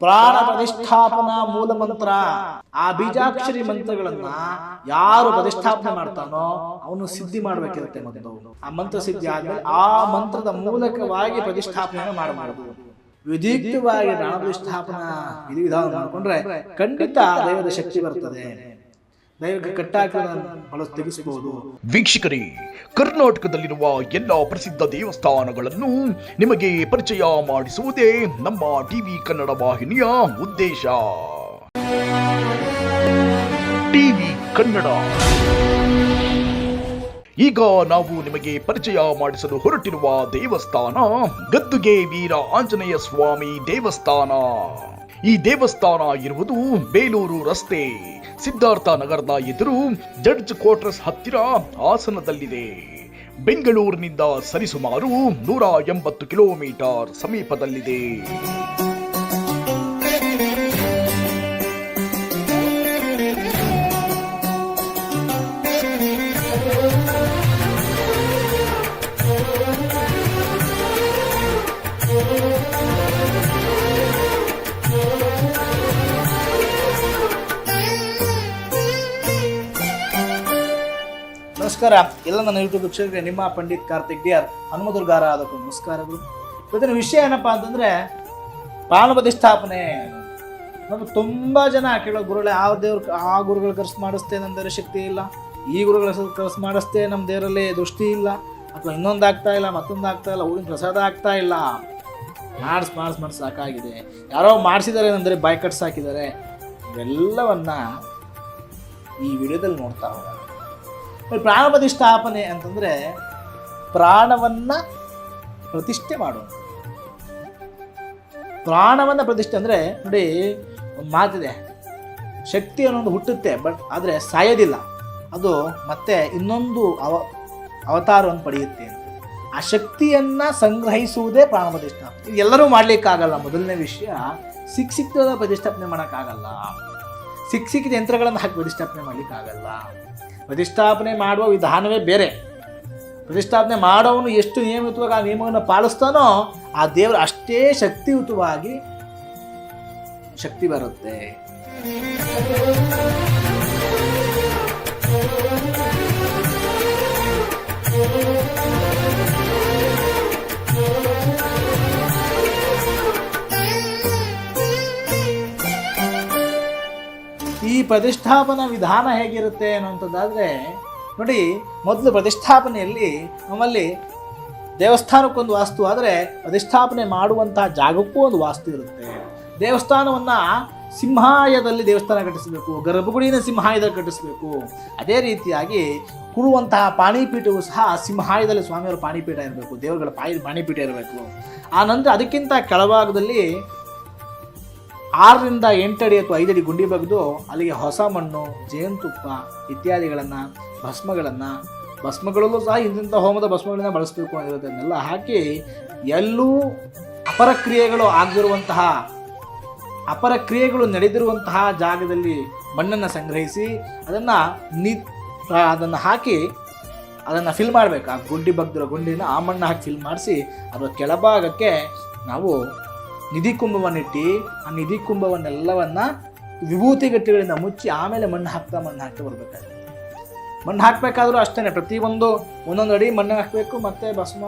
ಪ್ರಾಣ ಪ್ರತಿಷ್ಠಾಪನಾ ಮೂಲ ಮಂತ್ರ ಆ ಬೀಜಾಕ್ಷರಿ ಮಂತ್ರಗಳನ್ನ ಯಾರು ಪ್ರತಿಷ್ಠಾಪನೆ ಮಾಡ್ತಾನೋ ಅವನು ಸಿದ್ಧಿ ಮಾಡ್ಬೇಕಿರುತ್ತೆ ಮೊದಲು. ಆ ಮಂತ್ರ ಸಿದ್ಧಿ ಆದ್ಮೇಲೆ ಆ ಮಂತ್ರದ ಮೂಲಕವಾಗಿ ಪ್ರತಿಷ್ಠಾಪನೆ ಮಾಡಬಾರದು. ವಿಧಿಕ್ತವಾಗಿ ಪ್ರಾಣ ಪ್ರತಿಷ್ಠಾಪನಾ ವಿಧಿ ವಿಧಾನ ಮಾಡಿಕೊಂಡ್ರೆ ಖಂಡಿತ ದೈವದ ಶಕ್ತಿ ಬರ್ತದೆ. ವೀಕ್ಷಕರೇ ಕರ್ನಾಟಕದಲ್ಲಿರುವ ಎಲ್ಲ ಪ್ರಸಿದ್ಧ ದೇವಸ್ಥಾನಗಳನ್ನು ನಿಮಗೆ ಪರಿಚಯ ಮಾಡಿಸುವುದೇ ನಮ್ಮ ಟಿವಿ ಕನ್ನಡ ವಾಹಿನಿಯ ಉದ್ದೇಶ. ಟಿವಿ ಕನ್ನಡ. ಈಗ ನಾವು ನಿಮಗೆ ಪರಿಚಯ ಮಾಡಿಸಲು ಹೊರಟಿರುವ ದೇವಸ್ಥಾನ ಗದ್ದುಗೆ ವೀರ ಆಂಜನೇಯ ಸ್ವಾಮಿ ದೇವಸ್ಥಾನ. ಈ ದೇವಸ್ಥಾನ ಇರುವುದು ಬೇಲೂರು ರಸ್ತೆ. ಸಿದ್ಧಾರ್ಥ ನಗರದ ಎದುರು ಜಡ್ಜ್ ಕ್ವಾರ್ಟರ್ಸ್ ಹತ್ತಿರ ಆಸನದಲ್ಲಿದೆ ಬೆಂಗಳೂರಿನಿಂದ ಸರಿಸುಮಾರು ನೂರ ಎಂಬತ್ತು ಕಿಲೋಮೀಟರ್ ಸಮೀಪದಲ್ಲಿದೆ. ನಮಸ್ಕಾರ. ಎಲ್ಲ ನನ್ನ ಯೂಟ್ಯೂಬ್ ವೀಕ್ಷಕರಿಗೆ, ನಿಮ್ಮ ಪಂಡಿತ್ ಕಾರ್ತಿಕ್ ಡಿ ಆರ್ ಹನುಮದುರ್ಗಾರ ಅದಕ್ಕೂ ನಮಸ್ಕಾರಗಳು. ಇವತ್ತಿನ ವಿಷಯ ಏನಪ್ಪಾ ಅಂತಂದ್ರೆ ಪ್ರಾಣ ಪ್ರತಿಷ್ಠಾಪನೆ. ನಮ್ಗೆ ತುಂಬಾ ಜನ ಕೇಳೋ ಗುರುಗಳೇ, ಆ ದೇವ್ರ, ಆ ಗುರುಗಳ ಖರ್ಚು ಮಾಡಿಸ್ತೇ ನಮ್ಮ ದೇವರ ಶಕ್ತಿ ಇಲ್ಲ. ಈ ಗುರುಗಳ ಖರ್ಚು ಮಾಡಿಸ್ತೇ ನಮ್ಮ ದೇವರಲ್ಲಿ ದೃಷ್ಟಿ ಇಲ್ಲ. ಅಥವಾ ಇನ್ನೊಂದು ಆಗ್ತಾ ಇಲ್ಲ, ಮತ್ತೊಂದು ಆಗ್ತಾ ಇಲ್ಲ, ಊರಿನ ಪ್ರಸಾದ ಆಗ್ತಾ ಇಲ್ಲ. ಮಾಡಿಸ್ ಮಾಡಿಸ್ ಮಾಡಿಸ್ ಸಾಕಾಗಿದೆ. ಯಾರೋ ಮಾಡಿಸಿದ್ದಾರೆ ಅಂದರೆ ಬಾಯ್ ಕಟ್ಸ್ ಹಾಕಿದ್ದಾರೆ. ಇವೆಲ್ಲವನ್ನ ಈ ವಿಡಿಯೋದಲ್ಲಿ ನೋಡ್ತಾ ಹೋಗೋಣ. ಪ್ರಾಣ ಪ್ರತಿಷ್ಠಾಪನೆ ಅಂತಂದರೆ ಪ್ರಾಣವನ್ನು ಪ್ರತಿಷ್ಠೆ ಮಾಡುವಂಥ ಪ್ರಾಣವನ್ನು ಪ್ರತಿಷ್ಠೆ ಅಂದರೆ ನೋಡಿ ಒಂದು ಮಾತಿದೆ. ಶಕ್ತಿ ಅನ್ನೋದು ಹುಟ್ಟುತ್ತೆ, ಬಟ್ ಆದರೆ ಸಾಯೋದಿಲ್ಲ. ಅದು ಮತ್ತೆ ಇನ್ನೊಂದು ಅವ, ಅವತಾರವನ್ನು ಪಡೆಯುತ್ತೆ. ಆ ಶಕ್ತಿಯನ್ನು ಸಂಗ್ರಹಿಸುವುದೇ ಪ್ರಾಣ ಪ್ರತಿಷ್ಠಾಪನೆ ಎಲ್ಲರೂ ಮಾಡ್ಲಿಕ್ಕಾಗಲ್ಲ ಮೊದಲನೇ ವಿಷಯ. ಸಿಕ್ ಸಿಕ್ತದ ಪ್ರತಿಷ್ಠಾಪನೆ ಮಾಡೋಕ್ಕಾಗಲ್ಲ. ಸಿಕ್ಕ ಸಿಕ್ಕಿದ ಯಂತ್ರಗಳನ್ನು ಹಾಕಿ ಪ್ರತಿಷ್ಠಾಪನೆ ಮಾಡ್ಲಿಕ್ಕಾಗಲ್ಲ. ಪ್ರತಿಷ್ಠಾಪನೆ ಮಾಡುವ ವಿಧಾನವೇ ಬೇರೆ. ಪ್ರತಿಷ್ಠಾಪನೆ ಮಾಡೋವನು ಎಷ್ಟು ನಿಯಮಿತವಾಗಿ ಆ ನಿಯಮವನ್ನು ಪಾಲಿಸ್ತಾನೋ ಆ ದೇವರು ಅಷ್ಟೇ ಶಕ್ತಿಯುತವಾಗಿ ಶಕ್ತಿ ಬರುತ್ತೆ. ಈ ಪ್ರತಿಷ್ಠಾಪನಾ ವಿಧಾನ ಹೇಗಿರುತ್ತೆ ಅನ್ನುವಂಥದ್ದಾದರೆ, ನೋಡಿ, ಮೊದಲು ಪ್ರತಿಷ್ಠಾಪನೆಯಲ್ಲಿ ನಮ್ಮಲ್ಲಿ ದೇವಸ್ಥಾನಕ್ಕೊಂದು ವಾಸ್ತು, ಆದರೆ ಪ್ರತಿಷ್ಠಾಪನೆ ಮಾಡುವಂತಹ ಜಾಗಕ್ಕೂ ಒಂದು ವಾಸ್ತು ಇರುತ್ತೆ. ದೇವಸ್ಥಾನವನ್ನು ಸಿಂಹಾಯದಲ್ಲಿ ದೇವಸ್ಥಾನ ಕಟ್ಟಿಸಬೇಕು, ಗರ್ಭಗುಡಿನ ಸಿಂಹಾಯದಲ್ಲಿ ಕಟ್ಟಿಸಬೇಕು. ಅದೇ ರೀತಿಯಾಗಿ ಕೂರುವಂತಹ ಪಾಣಿಪೀಠವು ಸಹ ಸಿಂಹಾಯದಲ್ಲಿ ಸ್ವಾಮಿಯವರ ಪಾಣಿಪೀಠ ಇರಬೇಕು, ದೇವರುಗಳ ಪಾಯಿ ಪಾಣಿಪೀಠ ಇರಬೇಕು. ಆ ನಂತರ ಅದಕ್ಕಿಂತ ಕೆಳಭಾಗದಲ್ಲಿ ಆರರಿಂದ ಎಂಟಡಿ ಅಥವಾ ಐದಡಿ ಗುಂಡಿ ಬಗೆದು ಅಲ್ಲಿಗೆ ಹೊಸ ಮಣ್ಣು, ಜೇನುತುಪ್ಪ ಇತ್ಯಾದಿಗಳನ್ನು, ಭಸ್ಮಗಳನ್ನು, ಭಸ್ಮಗಳಲ್ಲೂ ಸಹ ಇಂತಿಂಥ ಹೋಮದ ಭಸ್ಮಗಳನ್ನ ಬಳಸಬೇಕು ಅನ್ನೋದನ್ನೆಲ್ಲ ಹಾಕಿ ಎಲ್ಲೂ ಅಪರ ಕ್ರಿಯೆಗಳು ಆಗದಿರುವಂತಹ, ಅಪರ ಕ್ರಿಯೆಗಳು ನಡೆದಿರುವಂತಹ ಜಾಗದಲ್ಲಿ ಮಣ್ಣನ್ನು ಸಂಗ್ರಹಿಸಿ ಅದನ್ನು ನಿ ಅದನ್ನು ಹಾಕಿ ಅದನ್ನು ಫಿಲ್ ಮಾಡಬೇಕು. ಆ ಗುಂಡಿ ಬಗ್ದಿರೋ ಗುಂಡಿನ ಆ ಮಣ್ಣು ಹಾಕಿ ಫಿಲ್ ಮಾಡಿಸಿ ಅದರ ಕೆಳಭಾಗಕ್ಕೆ ನಾವು ನಿಧಿ ಕುಂಭವನ್ನಿಟ್ಟು ಆ ನಿಧಿ ಕುಂಭವನ್ನೆಲ್ಲವನ್ನು ವಿಭೂತಿ ಗಟ್ಟಿಗಳಿಂದ ಮುಚ್ಚಿ ಆಮೇಲೆ ಮಣ್ಣು ಹಾಕ್ತಾ ಮಣ್ಣು ಹಾಕ್ತಾ ಬರ್ಬೇಕಾಗುತ್ತೆ. ಮಣ್ಣು ಹಾಕಬೇಕಾದ್ರೂ ಅಷ್ಟೇ ಪ್ರತಿಯೊಂದು ಒಂದೊಂದು ಅಡಿ ಮಣ್ಣು ಹಾಕಬೇಕು, ಮತ್ತೆ ಭಸ್ಮ,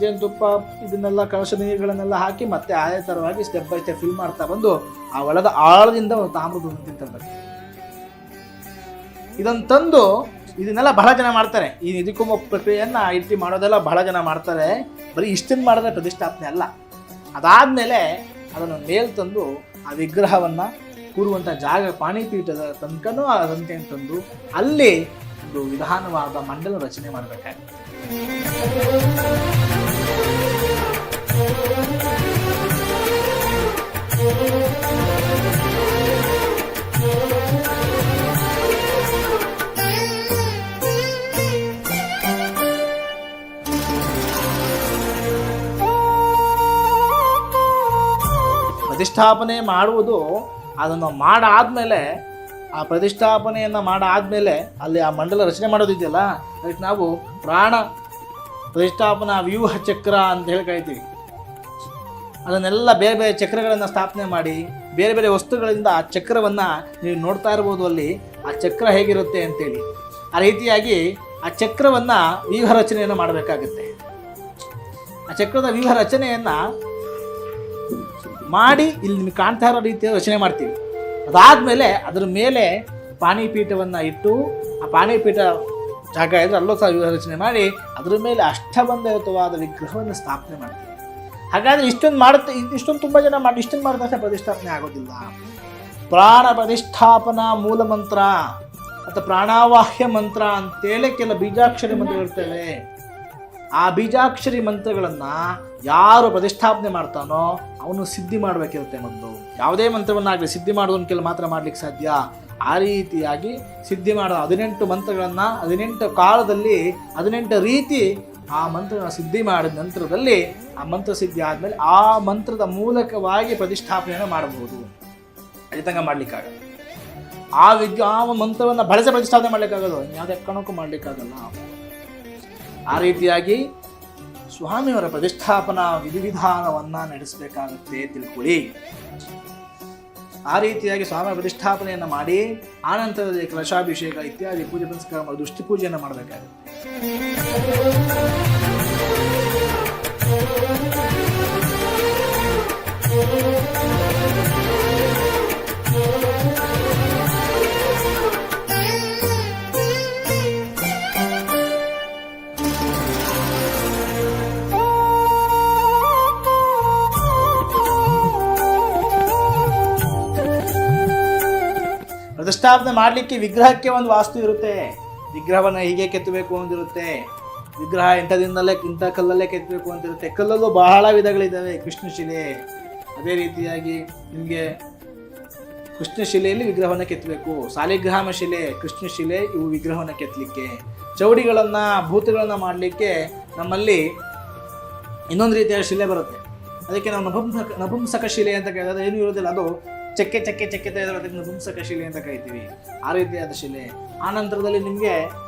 ಜೇನುತುಪ್ಪ ಇದನ್ನೆಲ್ಲ ಕಳಶ ನೀರುಗಳನ್ನೆಲ್ಲ ಹಾಕಿ ಮತ್ತೆ ಆಯಾ ಥರವಾಗಿ ಸ್ಟೆಪ್ ಬೈ ಸ್ಟೆಪ್ ಫಿಲ್ ಮಾಡ್ತಾ ಬಂದು ಆ ಒಳದ ಆಳದಿಂದ ಒಂದು ತಾಮ್ರದ ತಿಂತಾರೆ ಇದನ್ನು ತಂದು ಇದನ್ನೆಲ್ಲ ಬಹಳ ಜನ ಮಾಡ್ತಾರೆ. ಈ ನಿಧಿ ಕುಂಭ ಪ್ರಕ್ರಿಯೆಯನ್ನು ಇಟ್ಟು ಮಾಡೋದೆಲ್ಲ ಬಹಳ ಜನ ಮಾಡ್ತಾರೆ. ಬರೀ ಇಷ್ಟನ್ನು ಮಾಡಿದ್ರೆ ಪ್ರತಿಷ್ಠಾಪನೆ ಅಲ್ಲ. ಅದಾದಮೇಲೆ ಅದನ್ನು ಮೇಲ್ ತಂದು ಆ ವಿಗ್ರಹವನ್ನು ಕೂರುವಂಥ ಜಾಗ ಪಾಣಿಪೀಠದ ತನಕನೂ ಅದಂತೆ ತಂದು ಅಲ್ಲಿ ಒಂದು ವಿಧಾನವಾದ ಮಂಡಲ ರಚನೆ ಮಾಡಬೇಕಾಗುತ್ತೆ ಪ್ರತಿಷ್ಠಾಪನೆ ಮಾಡುವುದು ಅದನ್ನು ಮಾಡಾದಮೇಲೆ, ಆ ಪ್ರತಿಷ್ಠಾಪನೆಯನ್ನು ಮಾಡಾದಮೇಲೆ ಅಲ್ಲಿ ಆ ಮಂಡಲ ರಚನೆ ಮಾಡೋದಿದೆಯಲ್ಲ, ಅದಕ್ಕೆ ನಾವು ಪ್ರಾಣ ಪ್ರತಿಷ್ಠಾಪನಾ ವ್ಯೂಹ ಚಕ್ರ ಅಂತ ಹೇಳಿ ಕರಿತೀವಿ. ಅದನ್ನೆಲ್ಲ ಬೇರೆ ಬೇರೆ ಚಕ್ರಗಳನ್ನು ಸ್ಥಾಪನೆ ಮಾಡಿ, ಬೇರೆ ಬೇರೆ ವಸ್ತುಗಳಿಂದ ಆ ಚಕ್ರವನ್ನು ನೀವು ನೋಡ್ತಾ ಇರ್ಬೋದು ಅಲ್ಲಿ, ಆ ಚಕ್ರ ಹೇಗಿರುತ್ತೆ ಅಂತೇಳಿ. ಆ ರೀತಿಯಾಗಿ ಆ ಚಕ್ರವನ್ನು ವ್ಯೂಹ ರಚನೆಯನ್ನು ಮಾಡಬೇಕಾಗುತ್ತೆ. ಆ ಚಕ್ರದ ವ್ಯೂಹ ರಚನೆಯನ್ನು ಮಾಡಿ ಇಲ್ಲಿ ನಿಮಗೆ ಕಾಣ್ತಾ ಇರೋ ರೀತಿಯ ರಚನೆ ಮಾಡ್ತೀವಿ. ಅದಾದಮೇಲೆ ಅದರ ಮೇಲೆ ಪಾನಿಪೀಠವನ್ನು ಇಟ್ಟು ಆ ಪಾನಿಪೀಠ ಜಾಗ ಇದ್ದರೆ ಅಲ್ಲೂ ಸಹ ರಚನೆ ಮಾಡಿ ಅದ್ರ ಮೇಲೆ ಅಷ್ಟಬಂಧಯುತವಾದ ವಿಗ್ರಹವನ್ನು ಸ್ಥಾಪನೆ ಮಾಡ್ತೀವಿ. ಹಾಗಾದರೆ ಇಷ್ಟೊಂದು ಮಾಡುತ್ತೆ, ಇಷ್ಟೊಂದು ತುಂಬ ಜನ ಮಾಡಿ, ಇಷ್ಟೊಂದು ಮಾಡಿದ ತಕ್ಷಣ ಪ್ರತಿಷ್ಠಾಪನೆ ಆಗೋದಿಲ್ಲ. ಪ್ರಾಣ ಪ್ರತಿಷ್ಠಾಪನಾ ಮೂಲ ಮಂತ್ರ ಅಥವಾ ಪ್ರಾಣಾವಾಹ್ಯ ಮಂತ್ರ ಅಂತೇಳಿ ಕೆಲ ಬೀಜಾಕ್ಷರಿ ಮಂತ್ರಗಳಿರ್ತವೆ. ಆ ಬೀಜಾಕ್ಷರಿ ಮಂತ್ರಗಳನ್ನು ಯಾರು ಪ್ರತಿಷ್ಠಾಪನೆ ಮಾಡ್ತಾನೋ ಅವನು ಸಿದ್ಧಿ ಮಾಡಬೇಕಿರುತ್ತೆ ಮೊದಲು. ಯಾವುದೇ ಮಂತ್ರವನ್ನಾಗಲಿ ಸಿದ್ಧಿ ಮಾಡೋದನ್ನ ಕೆಲ ಮಾತ್ರ ಮಾಡ್ಲಿಕ್ಕೆ ಸಾಧ್ಯ. ಆ ರೀತಿಯಾಗಿ ಸಿದ್ಧಿ ಮಾಡೋ ಹದಿನೆಂಟು ಮಂತ್ರಗಳನ್ನು ಹದಿನೆಂಟು ಕಾಲದಲ್ಲಿ ಹದಿನೆಂಟು ರೀತಿ ಆ ಮಂತ್ರನ ಸಿದ್ಧಿ ಮಾಡಿದ ನಂತರದಲ್ಲಿ ಆ ಮಂತ್ರ ಸಿದ್ಧಿ ಆದಮೇಲೆ ಆ ಮಂತ್ರದ ಮೂಲಕವಾಗಿ ಪ್ರತಿಷ್ಠಾಪನೆಯನ್ನು ಮಾಡಬಹುದು. ಅದಿತಂಗ ಮಾಡ್ಲಿಕ್ಕಾಗ ಮಾಡ್ಲಿಕ್ಕಾಗಲ್ಲ. ಆ ವಿದ್ಯ ಆ ಮಂತ್ರವನ್ನು ಬಳಸಿ ಪ್ರತಿಷ್ಠಾಪನೆ ಮಾಡ್ಲಿಕ್ಕಾಗಲ್ಲ. ಯಾವುದೇ ಕಣಕ್ಕೂ ಮಾಡ್ಲಿಕ್ಕಾಗಲ್ಲ. ಆ ರೀತಿಯಾಗಿ ಸ್ವಾಮಿಯವರ ಪ್ರತಿಷ್ಠಾಪನಾ ವಿಧಿವಿಧಾನವನ್ನು ನಡೆಸಬೇಕಾಗುತ್ತೆ ತಿಳ್ಕೊಳ್ಳಿ. ಆ ರೀತಿಯಾಗಿ ಸ್ವಾಮಿ ಪ್ರತಿಷ್ಠಾಪನೆಯನ್ನು ಮಾಡಿ ಆನಂತರದಲ್ಲಿ ಕಲಶಾಭಿಷೇಕ ಇತ್ಯಾದಿ ಪೂಜೆ ಪುನಸ್ಕಾರ ದೃಷ್ಟಿ ಪೂಜೆಯನ್ನು ಮಾಡಬೇಕಾಗುತ್ತೆ. ಪ್ರತಿಷ್ಠಾಪನೆ ಮಾಡಲಿಕ್ಕೆ ವಿಗ್ರಹಕ್ಕೆ ಒಂದು ವಾಸ್ತು ಇರುತ್ತೆ. ವಿಗ್ರಹವನ್ನು ಹೀಗೆ ಕೆತ್ತಬೇಕು ಅಂತಿರುತ್ತೆ. ವಿಗ್ರಹ ಇಂಥದಿಂದಲೇ ಇಂಥ ಕಲ್ಲಲ್ಲೇ ಕೆತ್ತಬೇಕು ಅಂತಿರುತ್ತೆ. ಕಲ್ಲಲ್ಲೂ ಬಹಳ ವಿಧಗಳಿದ್ದಾವೆ ಕೃಷ್ಣಶಿಲೆ. ಅದೇ ರೀತಿಯಾಗಿ ನಿಮಗೆ ಕೃಷ್ಣಶಿಲೆಯಲ್ಲಿ ವಿಗ್ರಹವನ್ನು ಕೆತ್ತಬೇಕು. ಸಾಲಿಗ್ರಾಮ ಶಿಲೆ, ಕೃಷ್ಣಶಿಲೆ, ಇವು ವಿಗ್ರಹವನ್ನು ಕೆತ್ತಲಿಕ್ಕೆ. ಚೌಡಿಗಳನ್ನು, ಭೂತಗಳನ್ನು ಮಾಡಲಿಕ್ಕೆ ನಮ್ಮಲ್ಲಿ ಇನ್ನೊಂದು ರೀತಿಯ ಶಿಲೆ ಬರುತ್ತೆ. ಅದಕ್ಕೆ ನಾವು ನಪುಂಸಕ ನಪುಂಸಕ ಶಿಲೆ ಅಂತ ಕೇಳಿದ್ರೆ ಏನು ಇರೋದಿಲ್ಲ ಅದು ಚಕ್ಕೆ ಚಕ್ಕೆ ಚಕ್ಕೆ ತೆಗೆದ್ರೆ ಅದಕ್ಕೆ ಶಿಲೆ ಅಂತ ಕರಿತೀವಿ. ಆ ರೀತಿಯಾದ ಶಿಲೆ. ಆ ನಂತರದಲ್ಲಿ ನಿಮಗೆ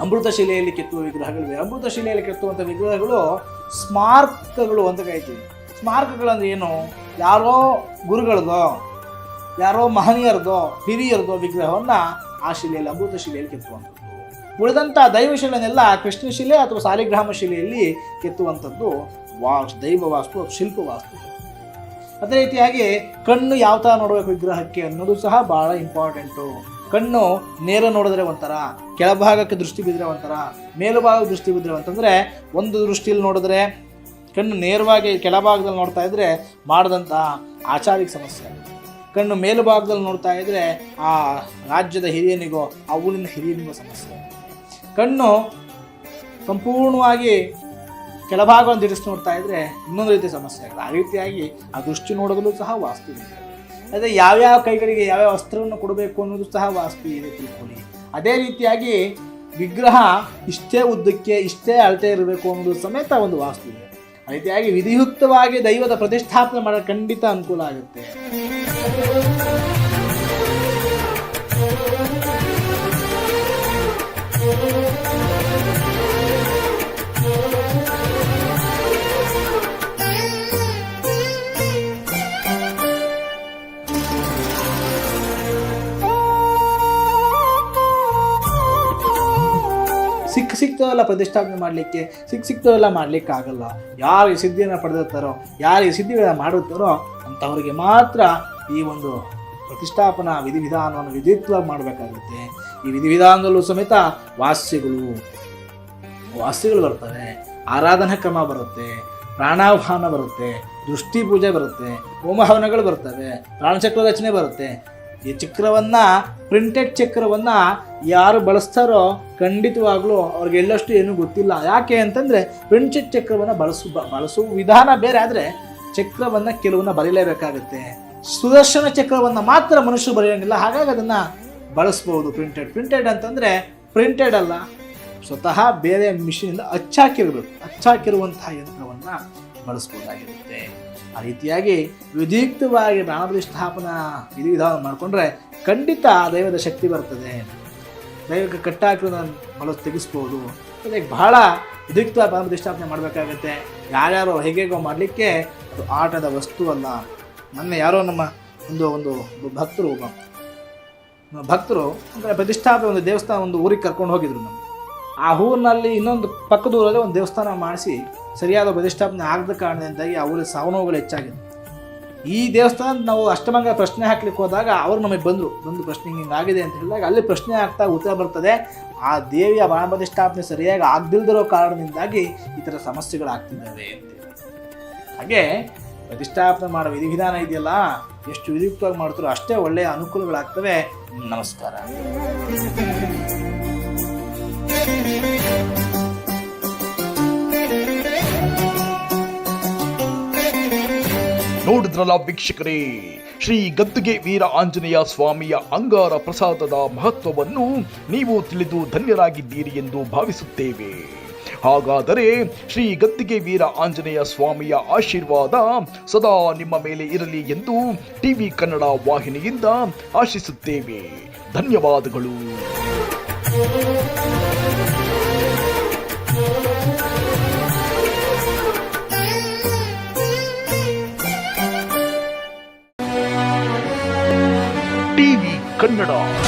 ಅಮೃತ ಶಿಲೆಯಲ್ಲಿ ಕೆತ್ತುವ ವಿಗ್ರಹಗಳಿವೆ. ಅಮೃತ ಶಿಲೆಯಲ್ಲಿ ಕೆತ್ತುವಂಥ ವಿಗ್ರಹಗಳು ಸ್ಮಾರಕಗಳು ಅಂತ ಕರಿತೀವಿ. ಸ್ಮಾರಕಗಳಂದ್ರೆ ಏನು? ಯಾರೋ ಗುರುಗಳದೋ, ಯಾರೋ ಮಹನೀಯರದೋ, ಹಿರಿಯರದೋ ವಿಗ್ರಹವನ್ನು ಆ ಶಿಲೆಯಲ್ಲಿ, ಅಮೃತ ಶಿಲೆಯಲ್ಲಿ ಕೆತ್ತುವಂಥದ್ದು. ಉಳಿದಂಥ ದೈವಶಿಲೆನೆಲ್ಲ ಕೃಷ್ಣಶಿಲೆ ಅಥವಾ ಸಾಲಿಗ್ರಾಮ ಶಿಲೆಯಲ್ಲಿ ಕೆತ್ತುವಂಥದ್ದು ವಾಸ್ ದೈವ ವಾಸ್ತು ಅಥವಾ ಶಿಲ್ಪ ವಾಸ್ತು ಅದೇ ರೀತಿಯಾಗಿ ಕಣ್ಣು ಯಾವ ಥರ ನೋಡಬೇಕು ವಿಗ್ರಹಕ್ಕೆ ಅನ್ನೋದು ಸಹ ಭಾಳ ಇಂಪಾರ್ಟೆಂಟು ಕಣ್ಣು ನೇರ ನೋಡಿದ್ರೆ ಒಂಥರ, ಕೆಳಭಾಗಕ್ಕೆ ದೃಷ್ಟಿ ಬಿದ್ದರೆ ಒಂಥರ, ಮೇಲುಭಾಗಕ್ಕೆ ದೃಷ್ಟಿ ಬಿದ್ದರೆ ಅಂತಂದರೆ ಒಂದು ದೃಷ್ಟಿಯಲ್ಲಿ ನೋಡಿದ್ರೆ ಕಣ್ಣು ನೇರವಾಗಿ ಕೆಳಭಾಗದಲ್ಲಿ ನೋಡ್ತಾ ಇದ್ದರೆ ಮಾಡಿದಂಥ ಆಚಾರಿಕ ಸಮಸ್ಯೆ. ಕಣ್ಣು ಮೇಲುಭಾಗದಲ್ಲಿ ನೋಡ್ತಾ ಇದ್ದರೆ ಆ ರಾಜ್ಯದ ಹಿರಿಯನಿಗೋ, ಆ ಊರಿನ ಹಿರಿಯನಿಗೋ ಸಮಸ್ಯೆ. ಕಣ್ಣು ಸಂಪೂರ್ಣವಾಗಿ ಕೆಳಭಾಗವನ್ನು ಇರಿಸಿ ನೋಡ್ತಾ ಇದ್ದರೆ ಇನ್ನೊಂದು ರೀತಿಯ ಸಮಸ್ಯೆ ಆಗುತ್ತೆ ಆ ರೀತಿಯಾಗಿ ಆ ದೃಷ್ಟಿ ನೋಡೋದಲ್ಲೂ ಸಹ ವಾಸ್ತು ಇದೆ. ಅದೇ ಯಾವ್ಯಾವ ಕೈಗಳಿಗೆ ಯಾವ್ಯಾವ ವಸ್ತ್ರವನ್ನು ಕೊಡಬೇಕು ಅನ್ನೋದು ಸಹ ವಾಸ್ತು ಇದೆ ತಿಳ್ಕೊಳ್ಳಿ. ಅದೇ ರೀತಿಯಾಗಿ ವಿಗ್ರಹ ಇಷ್ಟೇ ಉದ್ದಕ್ಕೆ, ಇಷ್ಟೇ ಅಳತೆ ಇರಬೇಕು ಅನ್ನೋದು ಸಮೇತ ಒಂದು ವಾಸ್ತು ಇದೆ. ಆ ರೀತಿಯಾಗಿ ವಿಧಿಯುಕ್ತವಾಗಿ ದೈವದ ಪ್ರತಿಷ್ಠಾಪನೆ ಮಾಡೋದು ಖಂಡಿತ ಅನುಕೂಲ ಆಗುತ್ತೆ. ಸಿಕ್ಕ ಸಿಕ್ತವೆಲ್ಲ ಪ್ರತಿಷ್ಠಾಪನೆ ಮಾಡಲಿಕ್ಕೆ ಸಿಕ್ಕ ಸಿಕ್ತವೆಲ್ಲ ಮಾಡಲಿಕ್ಕೆ ಆಗಲ್ಲ ಯಾರು ಈ ಸಿದ್ಧಿಯನ್ನು ಪಡೆದಿರ್ತಾರೋ, ಯಾರು ಈ ಸಿದ್ಧಿಗಳನ್ನು ಮಾಡುತ್ತಾರೋ ಅಂಥವ್ರಿಗೆ ಮಾತ್ರ ಈ ಒಂದು ಪ್ರತಿಷ್ಠಾಪನಾ ವಿಧಿವಿಧಾನವನ್ನು ವಿಧಿತ್ವ ಮಾಡಬೇಕಾಗುತ್ತೆ. ಈ ವಿಧಿವಿಧಾನದಲ್ಲೂ ಸಮೇತ ವಾಸ್ಯಗಳು ವಾಸ್ಯಗಳು ಬರ್ತವೆ. ಆರಾಧನಾ ಕ್ರಮ ಬರುತ್ತೆ ಪ್ರಾಣಾಹ್ವಾನ ಬರುತ್ತೆ, ದೃಷ್ಟಿ ಪೂಜೆ ಬರುತ್ತೆ, ಹೋಮಹವನಗಳು ಬರ್ತವೆ, ಪ್ರಾಣಚಕ್ರ ರಚನೆ ಬರುತ್ತೆ. ಈ ಚಕ್ರವನ್ನು ಪ್ರಿಂಟೆಡ್ ಚಕ್ರವನ್ನು ಯಾರು ಬಳಸ್ತಾರೋ ಖಂಡಿತವಾಗ್ಲೂ ಅವ್ರಿಗೆ ಎಲ್ಲಷ್ಟು ಏನೂ ಗೊತ್ತಿಲ್ಲ. ಯಾಕೆ ಅಂತಂದರೆ ಪ್ರಿಂಟೆಡ್ ಚಕ್ರವನ್ನು ಬಳಸು ಬಳಸುವ ವಿಧಾನ ಬೇರೆ ಆದರೆ ಚಕ್ರವನ್ನು ಕೆಲವನ್ನ ಬರೀಲೇಬೇಕಾಗುತ್ತೆ. ಸುದರ್ಶನ ಚಕ್ರವನ್ನು ಮಾತ್ರ ಮನುಷ್ಯರು ಬರೆಯೋಂಗಿಲ್ಲ, ಹಾಗಾಗಿ ಅದನ್ನು ಬಳಸ್ಬೋದು. ಪ್ರಿಂಟೆಡ್ ಪ್ರಿಂಟೆಡ್ ಅಂತಂದರೆ ಪ್ರಿಂಟೆಡ್ ಅಲ್ಲ. ಸ್ವತಃ ಬೇರೆ ಮಿಷಿನಿಂದ ಅಚ್ಚಾಕಿರಬೇಕು. ಅಚ್ಚಾಕಿರುವಂತಹ ಯಂತ್ರವನ್ನು ಬಳಸ್ಬೋದಾಗಿರುತ್ತೆ. ಆ ರೀತಿಯಾಗಿ ವಿಧಿಯುಕ್ತವಾಗಿ ಪ್ರಾಣಪ್ರತಿಷ್ಠಾಪನಾ ವಿಧಿವಿಧಾನ ಮಾಡಿಕೊಂಡ್ರೆ ಖಂಡಿತ ಆ ದೈವದ ಶಕ್ತಿ ಬರ್ತದೆ. ದೈವಕ್ಕೆ ನಾನು ಮನಸ್ಸು ತೆಗಿಸ್ಬೋದು. ಅದಕ್ಕೆ ಬಹಳ ವಿಧಿಯುಕ್ತ ಪ್ರತಿಷ್ಠಾಪನೆ ಮಾಡಬೇಕಾಗತ್ತೆ. ಯಾರ್ಯಾರು ಹೇಗೇಗೋ ಮಾಡಲಿಕ್ಕೆ ಅದು ಆಟದ ವಸ್ತು ಅಲ್ಲ ಮೊನ್ನೆ ಯಾರೋ ನಮ್ಮ ಒಂದು ಒಂದು ಭಕ್ತರು ಭಕ್ತರು ಅಂದರೆ ಪ್ರತಿಷ್ಠಾಪನೆ, ಒಂದು ದೇವಸ್ಥಾನ, ಒಂದು ಊರಿಗೆ ಕರ್ಕೊಂಡು ಹೋಗಿದ್ರು ನಮಗೆ ಆ ಊರಿನಲ್ಲಿ ಇನ್ನೊಂದು ಪಕ್ಕದ ಊರಲ್ಲಿ ಒಂದು ದೇವಸ್ಥಾನ ಮಾಡಿಸಿ ಸರಿಯಾದ ಪ್ರತಿಷ್ಠಾಪನೆ ಆಗದ ಕಾರಣದಿಂದಾಗಿ ಆ ಊರಿಗೆ ಸಾವು ನೋವುಗಳು ಹೆಚ್ಚಾಗಿದೆ ಈ ದೇವಸ್ಥಾನ ನಾವು ಅಷ್ಟಮಂಗ ಪ್ರಶ್ನೆ ಹಾಕ್ಲಿಕ್ಕೆ ಹೋದಾಗ ಅವರು ನಮಗೆ ಬಂದರು. ಬಂದು ಪ್ರಶ್ನೆ ಹಿಂಗಾಗಿದೆ ಅಂತ ಹೇಳಿದಾಗ ಅಲ್ಲಿ ಪ್ರಶ್ನೆ ಆಗ್ತಾ ಉತ್ತರ ಬರ್ತದೆ. ಆ ದೇವಿಯ ಬಾಣಪ್ರತಿಷ್ಠಾಪನೆ ಸರಿಯಾಗಿ ಆಗದಿಲ್ದಿರೋ ಕಾರಣದಿಂದಾಗಿ ಈ ಥರ ಸಮಸ್ಯೆಗಳಾಗ್ತಿದ್ದಾವೆ ಅಂತೇಳಿ ಹಾಗೆ ಪ್ರತಿಷ್ಠಾಪನೆ ಮಾಡೋ ವಿಧಿವಿಧಾನ ಇದೆಯಲ್ಲ, ಎಷ್ಟು ವಿಧಿಯುಕ್ತವಾಗಿ ಮಾಡ್ತಾರೋ ಅಷ್ಟೇ ಒಳ್ಳೆಯ ಅನುಕೂಲಗಳಾಗ್ತವೆ. ನಮಸ್ಕಾರ. ನೋಡಿದ್ರಲ್ಲ ವೀಕ್ಷಕರೇ? ಶ್ರೀ ಗದ್ದುಗೆ ವೀರ ಆಂಜನೇಯ ಸ್ವಾಮಿಯ ಅಂಗಾರ ಪ್ರಸಾದದ ಮಹತ್ವವನ್ನು ನೀವು ತಿಳಿದು ಧನ್ಯರಾಗಿದ್ದೀರಿ ಎಂದು ಭಾವಿಸುತ್ತೇವೆ. ಹಾಗಾದರೆ ಶ್ರೀ ಗದ್ದಿಗೆ ವೀರ ಆಂಜನೇಯ ಸ್ವಾಮಿಯ ಆಶೀರ್ವಾದ ಸದಾ ನಿಮ್ಮ ಮೇಲೆ ಇರಲಿ ಎಂದು ಟಿವಿ ಕನ್ನಡ ವಾಹಿನಿಯಿಂದ ಆಶಿಸುತ್ತೇವೆ. ಧನ್ಯವಾದಗಳು. ಟಿವಿ ಕನ್ನಡ